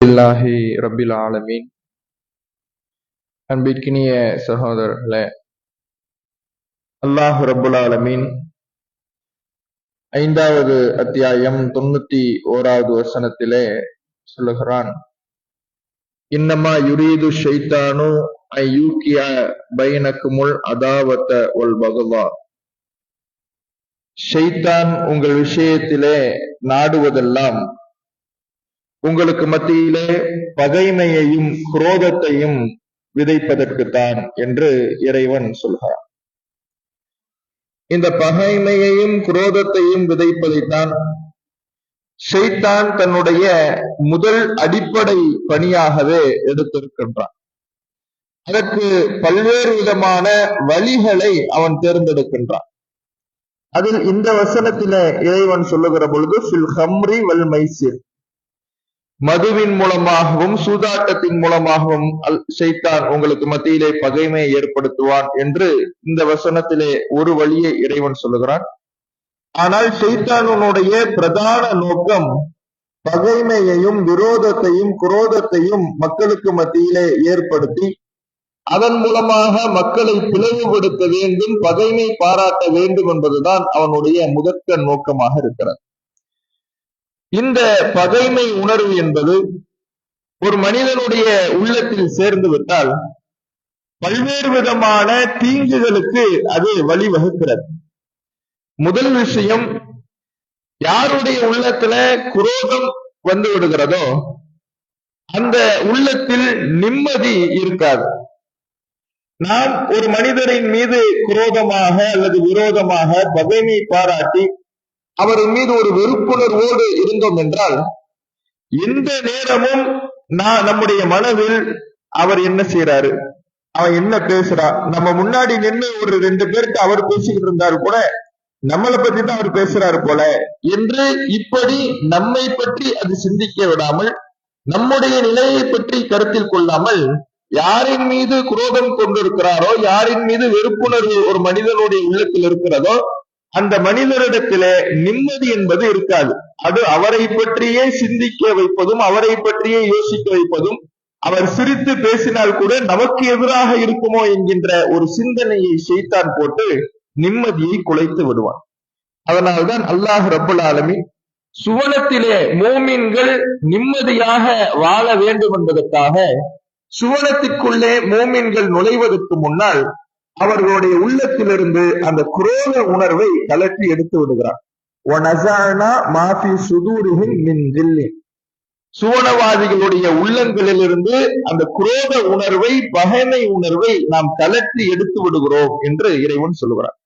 இல்லாஹி ரபில் ஆலமீன். அன்பிற்கினிய சகோதரர்களே அல்லாஹ் ரபுல் ஆலமீன் ஐந்தாவது அத்தியாயம் தொண்ணூத்தி ஓராவது வசனத்திலே சொல்லுகிறான். இன்னமா யுரீது ஷைத்தானு பயனக்கு முள் அதாவத்த ஒல் பகவா ஷைத்தான் உங்கள் விஷயத்திலே நாடுவதெல்லாம் உங்களுக்கு மத்தியிலே பகைமையையும் குரோதத்தையும் விதைப்பதற்குத்தான் என்று இறைவன் சொல்கிறான். இந்த பகைமையையும் குரோதத்தையும் விதைப்பதைத்தான் செய்தான் தன்னுடைய முதல் அடிப்படை பணியாகவே எடுத்திருக்கின்றான். அதற்கு பல்வேறு விதமான வழிகளை அவன் தேர்ந்தெடுக்கின்றான். அதில் இந்த வசனத்தில இறைவன் சொல்லுகிற பொழுது ஃபில் ஹம்ரி வல் மைசிர் மதுவின் மூலமாகவும் சூதாட்டத்தின் மூலமாகவும் அல் ஷைத்தான் உங்களுக்கு மத்தியிலே பகைமையை ஏற்படுத்துவான் என்று இந்த வசனத்திலே ஒரு வழியை இறைவன் சொல்லுகிறான். ஆனால் செய்தானுடைய பிரதான நோக்கம் பகைமையையும் விரோதத்தையும் குரோதத்தையும் மக்களுக்கு மத்தியிலே ஏற்படுத்தி அதன் மூலமாக மக்களை பிளவுபடுத்த வேண்டும் பகைமை பாராட்ட வேண்டும் என்பதுதான் அவனுடைய முதற்க நோக்கமாக இருக்கிறது. இந்த பகைமை உணர்வு என்பது ஒரு மனிதனுடைய உள்ளத்தில் சேர்ந்து விட்டால் பல்வேறு விதமான தீங்குகளுக்கு அது வழிவகுக்கிறது. முதல் விஷயம் யாருடைய உள்ளத்துல குரோதம் வந்து விடுகிறதோ அந்த உள்ளத்தில் நிம்மதி இருக்காது. நாம் ஒரு மனிதரின் மீது குரோதமாக அல்லது விரோதமாக பகைமை பாராட்டி அவரின் மீது ஒரு வெறுப்புணர்வோடு இருந்தோம் என்றால் எந்த நேரமும் நான் நம்முடைய மனதில் அவர் என்ன செய்யறாரு அவன் என்ன பேசுறா? நம்ம முன்னாடி நின்று ஒரு ரெண்டு பேருக்கு அவர் பேசிக்கிட்டு இருந்தாரு கூட நம்மளை பத்தி தான் அவர் பேசுறாரு போல என்று இப்படி நம்மை பற்றி அது சிந்திக்க விடாமல் நம்முடைய நிலையை பற்றி கருத்தில் கொள்ளாமல் யாரின் மீது குரோதம் கொண்டிருக்கிறாரோ யாரின் மீது வெறுப்புணர்வு ஒரு மனிதனுடைய உள்ளத்தில் இருக்கிறதோ அந்த மனிதரிடத்திலே நிம்மதி என்பது இருக்காது. அது அவரை பற்றியே சிந்திக்க வைப்பதும் அவரை பற்றியே யோசிக்க வைப்பதும் அவர் சிரித்து பேசினால் கூட நமக்கு எதிராக இருக்குமோ என்கின்ற ஒரு சிந்தனையை செய்தான் போட்டு நிம்மதியை குலைத்து விடுவான். அதனால்தான் அல்லாஹ் ரபுல் ஆலமி சுவனத்திலே மோமீன்கள் நிம்மதியாக வாழ வேண்டும் என்பதற்காக சுவனத்திற்குள்ளே மோமீன்கள் நுழைவதற்கு முன்னால் அவர்களுடைய உள்ளத்திலிருந்து அந்த குரோத உணர்வை கலட்டி எடுத்து விடுகிறார். சுவனவாதிகளுடைய உள்ளங்களிலிருந்து அந்த குரோத உணர்வை பகைமை உணர்வை நாம் கலட்டி எடுத்து விடுகிறோம் என்று இறைவன் சொல்லுகிறார்.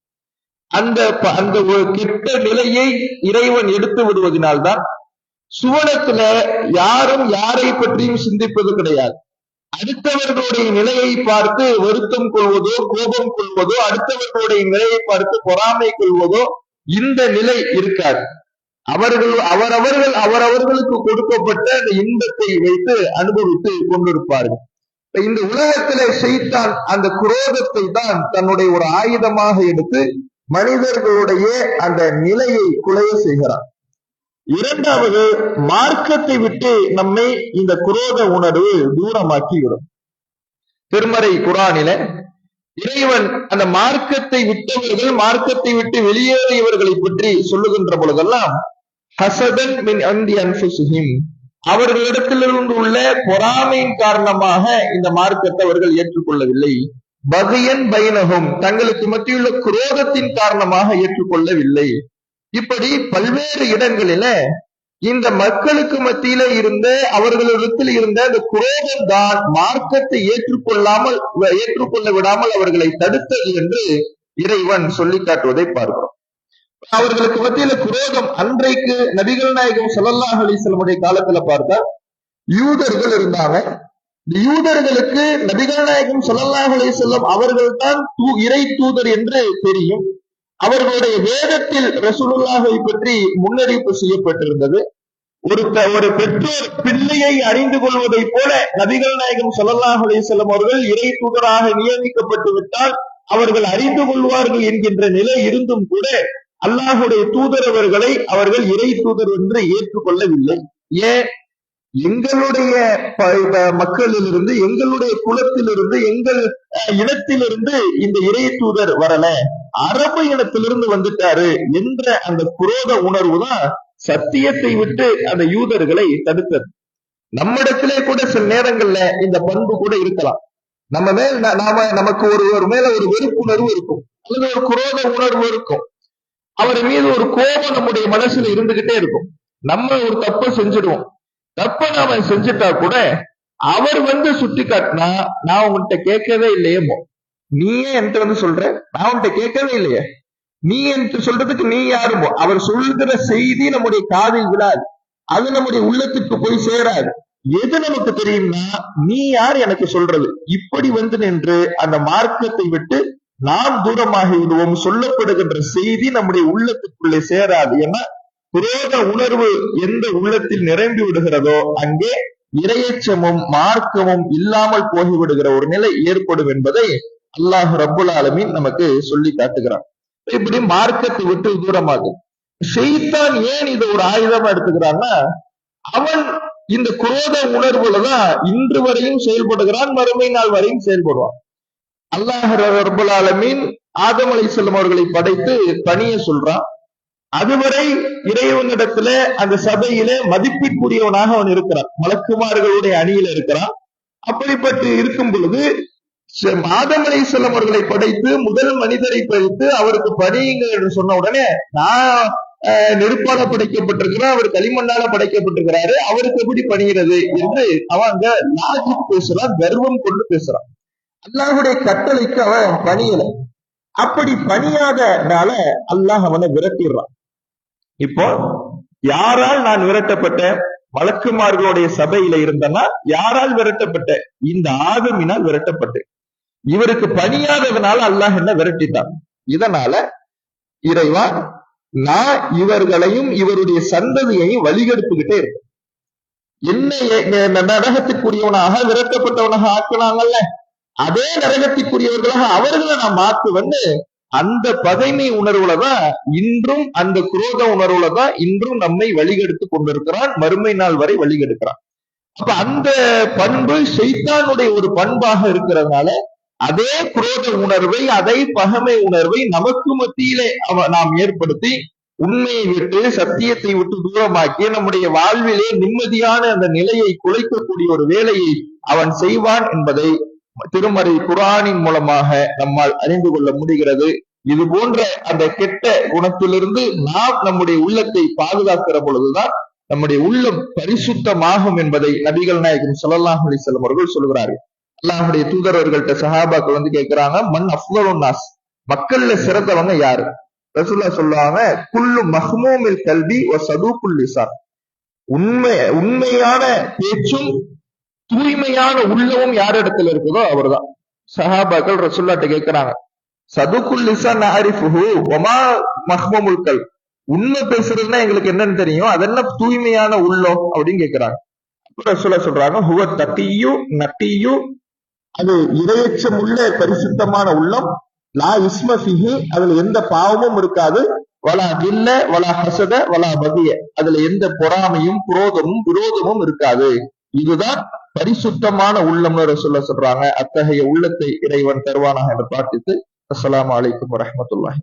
அந்த அந்த ஒரு கெட்ட நிலையை இறைவன் எடுத்து விடுவதனால்தான் சுவனத்துல யாரும் யாரை பற்றியும் சிந்திப்பது கிடையாது. அடுத்தவர்களுடைய நிலையை பார்த்து வருத்தம் கொள்வதோ கோபம் கொள்வதோ அடுத்தவர்களுடைய நிலையை பார்த்து பொறாமை கொள்வதோ இந்த நிலை இருக்காது. அவர்கள் அவரவர்கள் அவரவர்களுக்கு கொடுக்கப்பட்ட அந்த இன்பத்தை வைத்து அனுபவித்து கொண்டிருப்பார்கள். இந்த உலகத்திலே செய்தான் அந்த குரோதத்தை தான் தன்னுடைய ஒரு ஆயுதமாக எடுத்து மனிதர்களுடைய அந்த நிலையை குலைய செய்கிறார் இரண்டாவது மார்க்கத்தை விட்டு நம்மை இந்த குரோத உணர்வு தூரமாக்கி விடும் திருமறை குரானில இறைவன் அந்த மார்க்கத்தை விட்டவர்கள் மார்க்கத்தை விட்டு வெளியேறியவர்களை பற்றி சொல்லுகின்ற பொழுதெல்லாம் ஹசதன் மின் அந்தி அன்புசுஹிம் அவர்களிடத்திலிருந்து உள்ள பொறாமையின் காரணமாக இந்த மார்க்கத்தை அவர்கள் ஏற்றுக்கொள்ளவில்லை. பகையன் பைனகம் தங்களுக்கு மத்தியுள்ள குரோதத்தின் காரணமாக ஏற்றுக்கொள்ளவில்லை. இப்படி பல்வேறு இடங்களில இந்த மக்களுக்கு மத்தியில இருந்த அவர்களிடத்தில் இருந்த அந்த குரோதம் தான் மார்க்கத்தை ஏற்றுக்கொள்ளாமல் ஏற்றுக்கொள்ள விடாமல் அவர்களை தடுத்தது என்று இறைவன் சொல்லி காட்டுவதை பார்க்கிறோம். அவர்களுக்கு மத்தியில குரோதம் அன்றைக்கு நபிகள் நாயகம் சல்லல்லாஹ் அலிசல்லமுடைய காலத்துல பார்த்தா யூதர்கள் இருந்தாங்க. யூதர்களுக்கு நபிகள் நாயகம் சல்லல்லாஹ் அலிசல்லம் அவர்கள் தான் இறை தூதர் என்று தெரியும். அவர்களுடைய வேதத்தில் ரசூலுல்லாஹை பற்றி முன்னறிவிப்பு செய்யப்பட்டிருந்தது. ஒரு ஒரு பெற்றோர் பிள்ளையை அறிந்து கொள்வதை போல நபிகள் நாயகம் சொல்லல்லாஹ் அலிசல்லம் அவர்கள் இறை தூதராக நியமிக்கப்பட்டு விட்டால் அவர்கள் அறிந்து கொள்வார்கள் என்கின்ற நிலை இருந்தும் கூட அல்லாஹுடைய தூதரவர்களை அவர்கள் இறை தூதர் என்று ஏற்றுக்கொள்ளவில்லை. ஏன்? எங்களுடைய ப- ப- மக்களிலிருந்து எங்களுடைய குலத்திலிருந்து எங்கள் இனத்திலிருந்து இந்த இறை தூதர் வரல. அரபு இனத்திலிருந்து வந்துட்டாரு என்ற அந்த குரோத உணர்வு தான் சத்தியத்தை விட்டு அந்த யூதர்களை தடுத்தது. நம்மிடத்திலே கூட சில நேரங்கள்ல இந்த பண்பு கூட இருக்கலாம். நம்ம மேல் நாம நமக்கு ஒரு ஒருவர் மேல ஒரு வெறுப்புணர்வு இருக்கும். அல்லது ஒரு குரோத உணர்வு இருக்கும். அவர் மீது ஒரு கோபம் நம்முடைய மனசுல இருந்துகிட்டே இருக்கும். நம்ம ஒரு தப்பை செஞ்சிடுவோம். தப்ப நாம செஞ்சுட்டா கூட அவர் வந்து சுட்டி காட்டினா நான் உன்கிட்ட கேட்கவே இல்லையேமோ? நீயே என்கிட்ட வந்து சொல்ற? நான் உன்கிட்ட கேட்கவே இல்லையே. நீ என்று சொல்றதுக்கு நீ யாருமோ? அவர் சொல்கிற செய்தி நம்முடைய காதில் விழாது. அது நம்முடைய உள்ளத்துக்கு போய் சேராது. எது நமக்கு தெரியும்னா நீ யார் எனக்கு சொல்றது? இப்படி வந்து நின்று அந்த மார்க்கத்தை விட்டு நாம் தூரமாகி விடுவோம் சொல்லப்படுகின்ற செய்தி நம்முடைய உள்ளத்துக்குள்ளே சேராது. ஏன்னா குரோத உணர்வு எந்த உள்ளத்தில் நிரம்பி விடுகிறதோ அங்கே இரையச்சமும் மார்க்கமும் இல்லாமல் போகிவிடுகிற ஒரு நிலை ஏற்படும் என்பதை அல்லாஹ் ரபுல் ஆலமீன் நமக்கு சொல்லி காட்டுகிறான். இப்படி மார்க்கத்தை விட்டு தூரமாகும். செய்தான் ஏன் இதை ஒரு ஆயுதமா எடுத்துக்கிறான்னா அவன் இந்த குரோத உணர்வுலதான் இன்று வரையும் செயல்படுகிறான் மறுமை நாள் வரையும் செயல்படுவான். அல்லாஹ் ரபுல் ஆலமீன் ஆதம் அலைஹிஸ்ஸலாம் அவர்களை படைத்து தனியே சொல்றான். அதுவரை இறைவனிடத்துல அந்த சபையில மதிப்பிற்குரியவனாக அவன் இருக்கிறான். மலக்குமார்களுடைய அணியில இருக்கிறான். அப்படிப்பட்டு இருக்கும் பொழுது ச- ஆதம் அவர்களை படைத்து முதல் மனிதரை படைத்து அவருக்கு பணியுங்க என்று சொன்ன உடனே நான் அஹ், நெருப்பால படைக்கப்பட்டிருக்கிறேன் அவர் களிமண்ணால படைக்கப்பட்டிருக்கிறாரு அவருக்கு எப்படி பணிகிறது என்று அவன் அங்க லாஜிக் பேசுறான் கர்வம் கொண்டு பேசுறான். அல்லாஹுடைய கட்டளைக்கு அவன் பணியல. அப்படி பணியாதனால அல்லாஹ் அவனை விரட்டிடுறான். இப்போ யாரால் நான் விரட்டப்பட்டேன் வழக்குமார்களுடைய சபையில இருந்தனா யாரால் விரட்டப்பட்ட? இந்த ஆகமினால் விரட்டப்பட்டு. இவருக்கு பணியாததுனால அல்லாஹ் என்ன விரட்டிட்டான் இதனால இறைவா நான் இவர்களையும் இவருடைய சந்ததியையும் வழிகெடுத்துக்கிட்டே இருக்கேன். என்ன நரகத்துக்குரியவனாக விரட்டப்பட்டவனாக ஆக்குனாங்கல்ல? அதே நரகத்துக்குரியவர்களாக அவர்களை நான் மாத்துவன்னு அந்த பகைமை உணர்வுலதான் இன்றும் அந்த குரோத உணர்வுலதான் இன்றும் நம்மை வழிகெடுத்து கொண்டிருக்கிறான். மறுமை நாள் வரை வழிகெடுக்கிறான். அப்ப அந்த பண்பு ஷைத்தானுடைய ஒரு பண்பாக இருக்கிறதுனால அதே குரோத உணர்வை அதே பகமை உணர்வை நமக்கு மத்தியிலே நாம் ஏற்படுத்தி உண்மையை விட்டு சத்தியத்தை விட்டு தூரமாக்கி நம்முடைய வாழ்விலே நிம்மதியான அந்த நிலையை குலைக்கக்கூடிய ஒரு வேலையை அவன் செய்வான் என்பதை திருமறை குரானின் மூலமாக நம்மால் அறிந்து கொள்ள முடிகிறது. இது போன்ற அந்த கெட்ட குணத்திலிருந்து நாம் நம்முடைய உள்ளத்தை பாதுகாக்கிற பொழுதுதான் நம்முடைய உள்ளம் பரிசுத்தமாகும் என்பதை நபிகள் நாயகன் சொல்லலாம் அலைஹி வஸல்லம் அவர்கள் சொல்கிறார்கள். அல்லாஹுடைய தூதரவர்கள்ட்ட சஹாபாக்கள் வந்து கேட்கிறாங்க மண் அஃப்லலுன் நாஸ் மக்கள்ல சிறந்தவங்க யாரு? ரசூல்லா சொல்லுவாங்க குல்லு மஹ்மூமில் கல்வி ஒ சதூக்குல் உண்மை உண்மையான பேச்சும் தூய்மையான உள்ளமும் யார் இடத்துல இருக்குதோ அவர்தான். சஹாபாக்கள் ரசுல்லாட்ட கேட்கிறாங்க சதுக்குல் லிசான் ஒமா மஹ்மமுல்கல் உண்மை பேசுறதுன்னா எங்களுக்கு என்னன்னு தெரியும். அதென்ன தூய்மையான உள்ளம் அப்படின்னு கேட்கிறாங்க அப்ப சொல்றாங்க ஹுவ தக்கியு நக்கியு. அது இரையச்சம் உள்ள பரிசுத்தமான உள்ளம். லா இஸ்ம ஃபிஹி. அதுல எந்த பாவமும் இருக்காது. வலா கில்ல வலா ஹசத வலா பகிய. அதுல எந்த பொறாமையும் குரோதமும் விரோதமும் இருக்காது. இதுதான் பரிசுத்தமான உள்ளம்னு சொல்ல சொல்றாங்க. அத்தகைய உள்ளத்தை இறைவன் தருவானாக என்று பிரார்த்தித்து அஸ்லாம் வலைக்கம் வரஹ்மத்துல்லாஹி